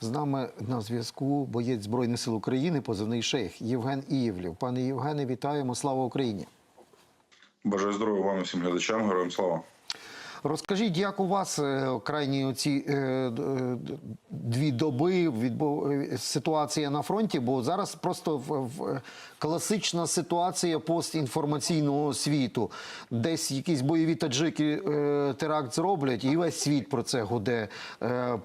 З нами на зв'язку боєць Збройних сил України, позивний шейх Євген Ієвлів. Пане Євгене, вітаємо! Слава Україні! Бажаю здоров'я вам і всім глядачам. Героям слава. Розкажіть, як у вас е, крайні оці е, е, дві доби ситуація на фронті? Бо зараз просто в, класична ситуація постінформаційного світу. Десь якісь бойові таджики теракт зроблять, і весь світ про це гуде.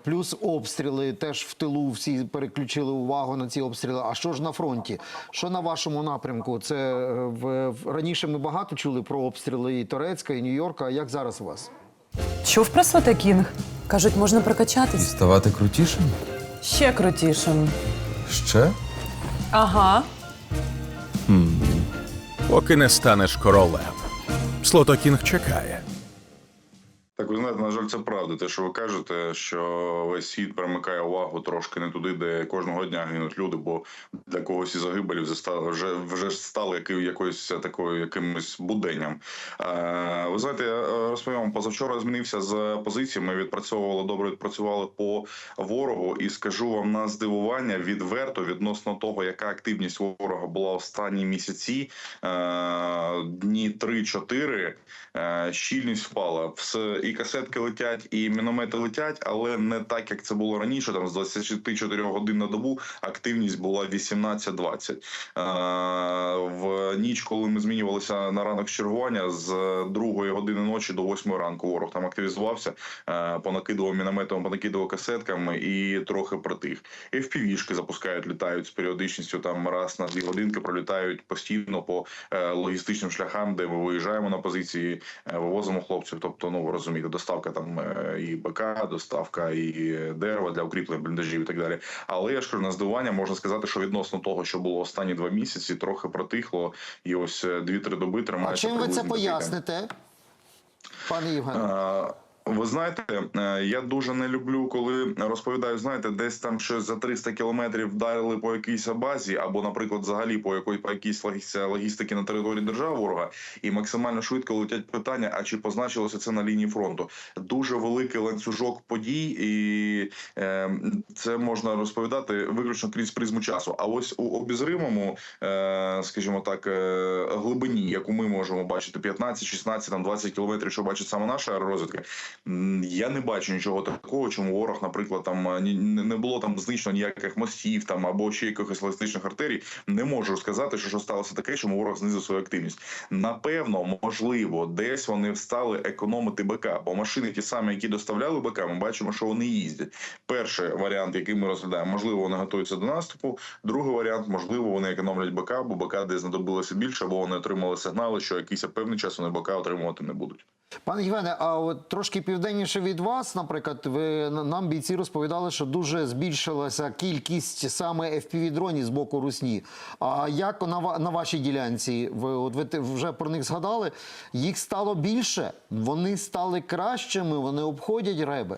Плюс обстріли теж в тилу всі переключили увагу на ці обстріли. А що ж на фронті? Що на вашому напрямку? Це в, раніше ми багато чули про обстріли і Торецька, і Нью-Йорка. Як зараз у вас? Чув про Свете Кінг? Кажуть, можна прокачатись. Ставати крутішим? Ще крутішим. Ще? Ага. поки не станеш королем. Слотокінг чекає. Ви знаєте, на жаль, це правда. Те, що ви кажете, що весь світ перемикає увагу трошки не туди, де кожного дня гинуть люди, бо для когось і загибелі вже вже стали якоюсь такою якимось буденням. Е, ви знаєте, я е, розповім позавчора змінився з позиції. Ми відпрацьовували добре, відпрацювали по ворогу, і скажу вам на здивування відверто відносно того, яка активність ворога була останні місяці, е, дні 3-4, е, щільність впала. Все і касетки летять, і міномети летять, але не так, як це було раніше. Там з 24 годин на добу активність була 18-20. Е, В ніч, коли ми змінювалися на ранок чергування, з другої години ночі до 8 ранку ворог там активізувався, е, понакидував мінометом, понакидував касетками і трохи притих. FPV-шки запускають, літають з періодичністю там раз на дві годинки, пролітають постійно по е, логістичним шляхам, де ми виїжджаємо на позиції, вивозимо хлопців. Тобто, ну розумієте, доставка там е, і БК, доставка і дерева для укріплення бліндажів і так далі. Але я ж на здивування можна сказати, що відносно того, що було останні два місяці, трохи протихло, і ось е, дві-три доби А чим ви це поясните, пане Євгене? Ви знаєте, е, я дуже не люблю, коли розповідають, знаєте, десь там щось за 300 кілометрів вдарили по якійсь базі, або, наприклад, взагалі по якої по якійсь логістики на території держави ворога, і максимально швидко летять питання: а чи позначилося це на лінії фронту? Дуже великий ланцюжок подій, і е, це можна розповідати виключно крізь призму часу. А ось у обізримому, е, скажімо так, е, глибині, яку ми можемо бачити, 15, 16, там 20 кілометрів, що бачить саме наша аеророзвідка, м, я не бачу нічого такого, чому ворог, наприклад, там не було там знищено ніяких мостів там або ще якихось логістичних артерій. Не можу сказати, що, що сталося таке, чому ворог знизив свою активність. Напевно, можливо, десь вони стали економити БК, бо машини, ті самі, які доставляли БК, ми бачимо, що вони їздять. Перший варіант, який ми розглядаємо, можливо, вони готуються до наступу. Другий варіант, можливо, вони економлять БК, бо БК десь знадобилося більше, або вони отримали сигнали, що якийсь певний час вони БК отримувати не будуть. Пане Євгене, а от трошки південніше від вас, наприклад, ви нам бійці розповідали, що дуже збільшилася кількість саме fpv дронів з боку Русні. А як на, на вашій ділянці? Ви от ви вже про них згадали? Їх стало більше, вони стали кращими, вони обходять реби.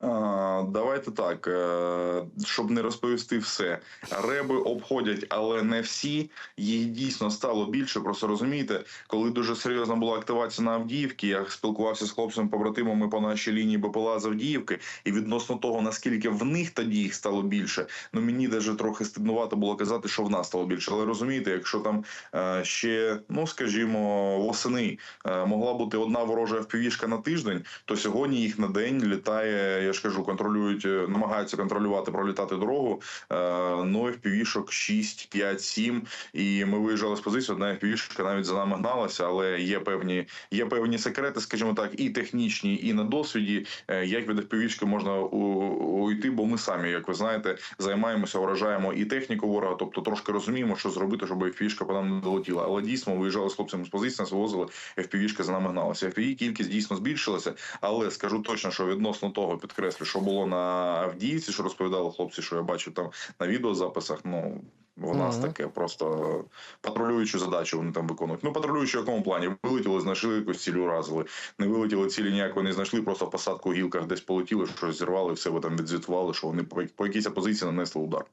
А, Давайте так, е, щоб не розповісти все. Реби обходять, але не всі. Їх дійсно стало більше. Просто розумієте, коли дуже серйозна була активація на Авдіївці, я спілкувався з хлопцями побратимами по нашій лінії БПЛА з Авдіївки, і відносно того, наскільки в них тоді їх стало більше, ну мені навіть трохи стиднувато було казати, що в нас стало більше. Але розумієте, якщо там е, ще, ну скажімо, восени е, могла бути одна ворожа впівішка на тиждень, то сьогодні їх на день літає. Я ж кажу, контролюють, е, намагаються контролювати, пролітати дорогу. Е, ну впівішок 6, 5, 7. І ми виїжджали з позиції. Одна впівішка навіть за нами гналася, але є певні, є певні секрети, скажімо так, і технічні, і на досвіді, е, як від впівішки можна уйти, бо ми самі, як ви знаєте, займаємося, вражаємо і техніку ворога, тобто трошки розуміємо, що зробити, щоб FPV-шка по нам не долетіла. Але дійсно виїжджали з хлопцями з позиції, нас вивозили, FPV-шка за нами гналася. FPV кількість дійсно збільшилася, але скажу точно, що відносно того підкреслю, що було на Авдіївці, що розповідали хлопці, що я бачив там на відеозаписах. Ну в нас Мгм. таке просто патрулюючу задачу вони там виконують. Ну патрулюючи в якому плані вилетіли, знайшли якусь ціль уразили. Не вилетіли цілі ніякої не знайшли, просто посадку в гілках десь полетіли, щось зірвали, все ви там відзвітували, що вони по, по якійсь позиції нанесли удар.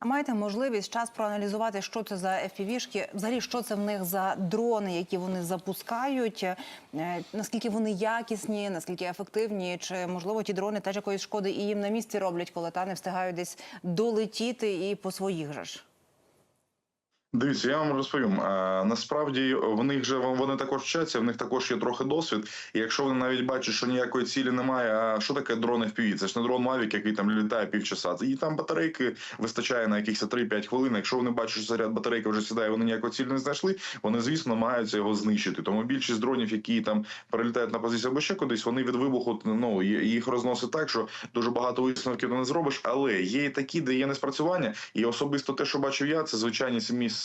А маєте можливість час проаналізувати, що це за FPV-шки, взагалі, що це в них за дрони, які вони запускають, е, наскільки вони якісні, наскільки ефективні, чи можливо ті дрони теж якоїсь шкоди і їм на місці роблять, коли та не встигають десь долетіти і по своїх же ж. Дивіться, я вам розповім. А, насправді в них же вони також вчаться, в них також є трохи досвід. І якщо вони навіть бачать, що ніякої цілі немає, а що таке дрон FPV? Це ж не дрон Mavic, який там літає півчаса. І там батарейки вистачає на якихось 3-5 хвилин. Якщо вони бачать, що заряд батарейки вже сідає, вони ніякої цілі не знайшли. Вони звісно намагаються його знищити. Тому більшість дронів, які там перелітають на позицію або ще кудись, вони від вибуху ну їх розносить так, що дуже багато висновків не зробиш. Але є і такі, де є неспрацювання, і особисто те, що бачив я, це звичайні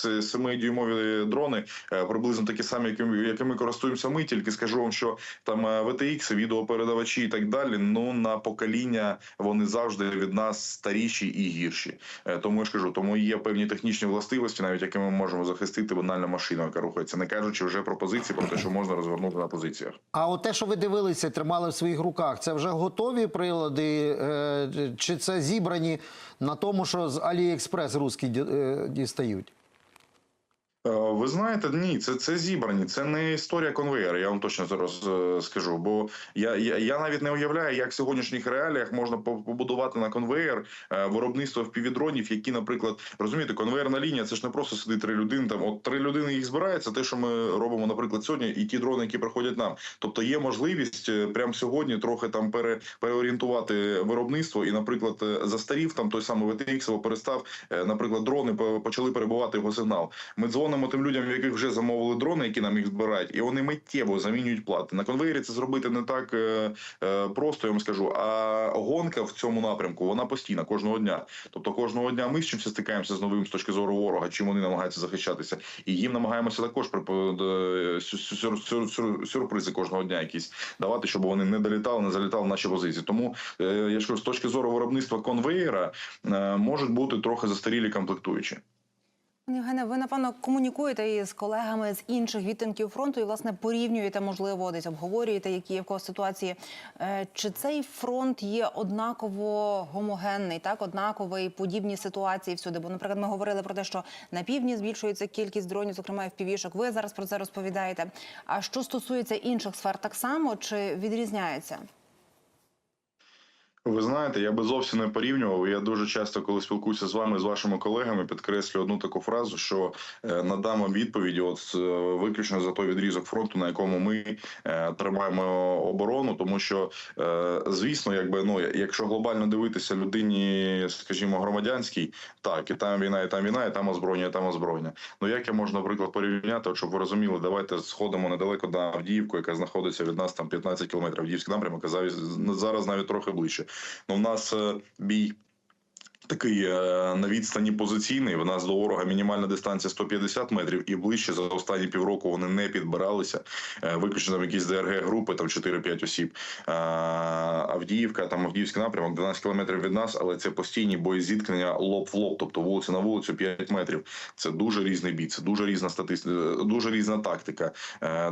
7-дюймові дрони, е, приблизно такі самі, якими, користуємося ми. Тільки скажу вам, що там е, VTX, відеопередавачі і так далі. Ну на покоління вони завжди від нас старіші і гірші. Е, Тому я ж кажу, тому є певні технічні властивості, навіть якими ми можемо захистити банальну машину, яка рухається, не кажучи вже про позиції, про те, що можна розвернути на позиціях. А от те, що ви дивилися, тримали в своїх руках, це вже готові прилади, чи це зібрані на тому, що з Аліекспрес русські ді- дістають? Е, Ви знаєте, ні, це, це зібрані, це не історія конвейера. Я вам точно зараз е, скажу. Бо я, я, я навіть не уявляю, як в сьогоднішніх реаліях можна побудувати на конвейер е, виробництво впівдронів, які, наприклад, розумієте, конвейерна лінія це ж не просто сидить три людини. Там от три людини їх збирається. Те, що ми робимо, наприклад, сьогодні, і ті дрони, які приходять нам. Тобто є можливість прямо сьогодні трохи там пере, переорієнтувати виробництво, і, наприклад, застарів там той самий або перестав, наприклад, дрони почали перебувати його сигнал. Ми дзвонимо тим людям, в яких вже замовили дрони, які нам їх збирають, і вони миттєво замінюють плати. На конвейері це зробити не так е, е, просто, я вам скажу. А гонка в цьому напрямку вона постійна кожного дня. Тобто кожного дня ми з чимось стикаємося з новим з точки зору ворога, чим вони намагаються захищатися, і їм намагаємося також е, сю- сюр- сюр- сюр- сюрпризи кожного дня якісь давати, щоб вони не долітали, не залітали в наші позиції. Тому я ж кажу, з точки зору виробництва конвейера можуть бути трохи застарілі комплектуючі. Пане Євгене, ви напевно комунікуєте із колегами з інших відтинків фронту і власне порівнюєте, можливо, десь обговорюєте, які є в кого ситуації. Е, Чи цей фронт є однаково гомогенний, так однаковий, подібні ситуації всюди? Бо, наприклад, ми говорили про те, що на півдні збільшується кількість дронів, зокрема впівішок. Ви зараз про це розповідаєте. А що стосується інших сфер, так само чи відрізняється? Ви знаєте, я би зовсім не порівнював. Я дуже часто, коли спілкуюся з вами, з вашими колегами, підкреслюю одну таку фразу, що е, надам вам відповіді, от е, виключно за той відрізок фронту, на якому ми е, тримаємо оборону, тому що звісно, якби ну якщо глобально дивитися людині, скажімо, громадянській, так і там війна, і там війна, і там озброєння, і там озброєння. Ну як я можу, наприклад, порівняти, щоб ви розуміли, давайте сходимо недалеко на Авдіївку, яка знаходиться від нас там 15 кілометрів. Авдіївський напрямок, зараз навіть трохи ближче. Ну, в нас е, бій. Такий е, на відстані позиційний. В нас до ворога мінімальна дистанція 150 метрів, і ближче за останні півроку вони не підбиралися. Е, виключно там якісь ДРГ групи, там 4-5 осіб. Е, Авдіївка, там Авдіївський напрямок, 12 кілометрів від нас, але це постійні бої-зіткнення лоб в лоб, тобто вулиця на вулицю 5 метрів. Це дуже різний бій, це дуже різна статистика, дуже різна тактика,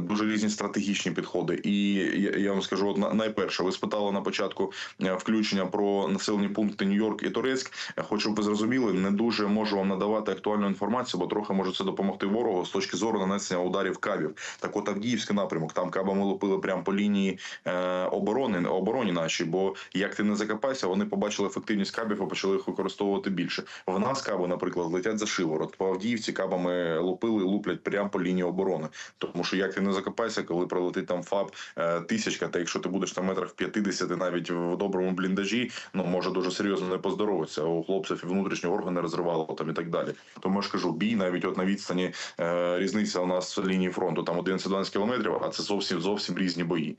дуже різні стратегічні підходи. І я, вам скажу, от найперше, ви спитали на початку включення про населені пункти Нью-Йорк і Турецьк. Хочу, щоб ви зрозуміли, не дуже можу вам надавати актуальну інформацію, бо трохи може це допомогти ворогу з точки зору нанесення ударів кабів. Так, от Авдіївський напрямок, там кабами лупили прямо по лінії е, оборони, обороні нашій. Бо як ти не закопайся, вони побачили ефективність кабів і почали їх використовувати більше. В нас каби, наприклад, летять за шиворот. По Авдіївці кабами лупили, луплять прямо по лінії оборони. Тому що як ти не закопайся, коли прилетить там ФАБ е, тисячка, та якщо ти будеш там метрах в 50, навіть в доброму бліндажі, ну може дуже серйозно не поздоровиться. У хлопців і внутрішні органи розривало там і так далі. Тому я ж кажу, бій навіть от на відстані е, різниця у нас в лінії фронту там 11-12 кілометрів, а це зовсім зовсім різні бої.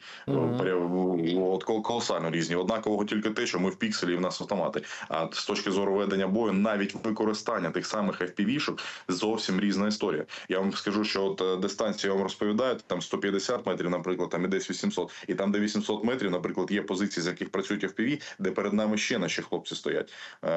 От кол- колосально різні. Однакового тільки те, що ми в пікселі і в нас автомати. А з точки зору ведення бою, навіть використання тих самих FPV-шок зовсім різна історія. Я вам скажу, що от е, дистанцію я вам розповідаю, там 150 метрів, наприклад, там і десь 800. І там, де 800 метрів, наприклад, є позиції, з яких працюють FPV, де перед нами ще наші хлопці стоять.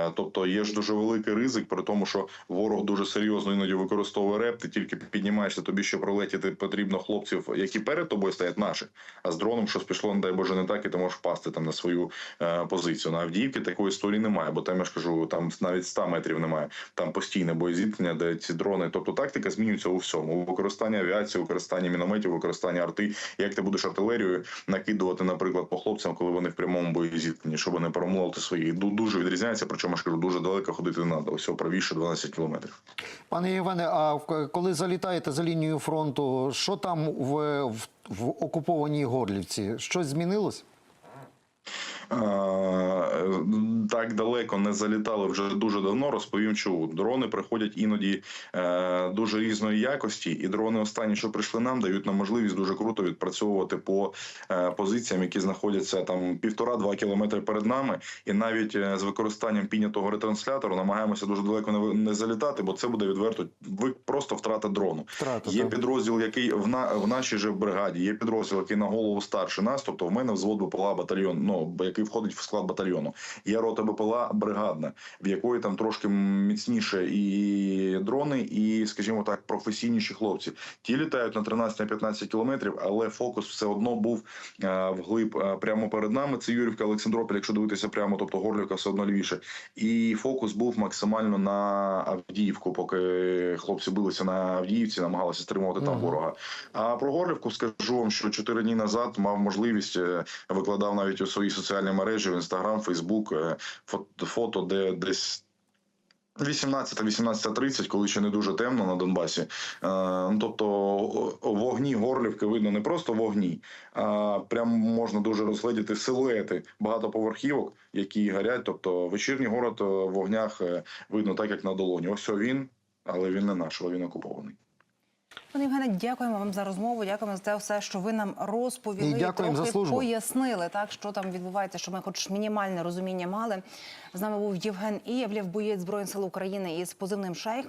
Тобто є ж дуже великий ризик, при тому, що ворог дуже серйозно іноді використовує реп. Ти тільки піднімаєшся, тобі ще пролетіти потрібно хлопців, які перед тобою стоять наших. А з дроном щось пішло, не дай Боже, не так, і ти можеш впасти там на свою е, позицію. На Авдіївці такої історії немає, бо там я ж кажу, там навіть 100 метрів немає. Там постійне боєзіткнення, де ці дрони. Тобто тактика змінюється у всьому. У використанні авіації, використанні мінометів, використанні арти. Як ти будеш артилерією накидувати, наприклад, по хлопцям, коли вони в прямому боєзіткненні, щоб не перемолоти своїх. Ду- Дуже відрізняється, причому я ж дуже далеко ходити не треба. Усього правіше 12 кілометрів. Пане Іване, а коли залітаєте за лінію фронту, що там в, в, в окупованій Горлівці? Щось змінилось? Е, Так далеко не залітали вже дуже давно. Розповім, чому дрони приходять іноді е, дуже різної якості, і дрони останні, що прийшли нам, дають нам можливість дуже круто відпрацьовувати по е, позиціям, які знаходяться там півтора-два кілометри перед нами, і навіть з використанням піднятого ретранслятору намагаємося дуже далеко не, залітати, бо це буде відверто просто втрата дрону. Втрата, Є так. підрозділ, який в на в нашій же бригаді, є підрозділ, який на голову старше нас. Тобто в мене взвод БПЛА батальйон, ну який входить в склад батальйону. Є рота БПЛА бригадна, в якої там трошки міцніше і дрони, і, скажімо так, професійніші хлопці. Ті літають на 13-15 кілометрів, але фокус все одно був е, вглиб е, прямо перед нами. Це Юрівка, Олександрополь, якщо дивитися прямо, тобто Горлівка все одно лівіше. І фокус був максимально на Авдіївку, поки хлопці билися на Авдіївці, намагалися стримувати там ворога. А про Горлівку скажу вам, що чотири дні назад мав можливість е, викладав навіть у свої соціальні мережі Інстаграм, Фейсбук е, фото, фото, де десь. 18-18.30, коли ще не дуже темно на Донбасі. Е, ну, тобто вогні Горлівки видно не просто вогні, а прям можна дуже розгледіти силуети багатоповерхівок, які горять. Тобто вечірній город е, в вогнях видно так, як на долоні. Ось він, але він не наш, він окупований. Пане Євгене, дякуємо вам за розмову. Дякуємо за те все, що ви нам розповіли. І дякуємо трохи за службу. пояснили, так що там відбувається, що ми хоч мінімальне розуміння мали. З нами був Євген Ієвлєв, боєць збройних сил України із позивним Шейх.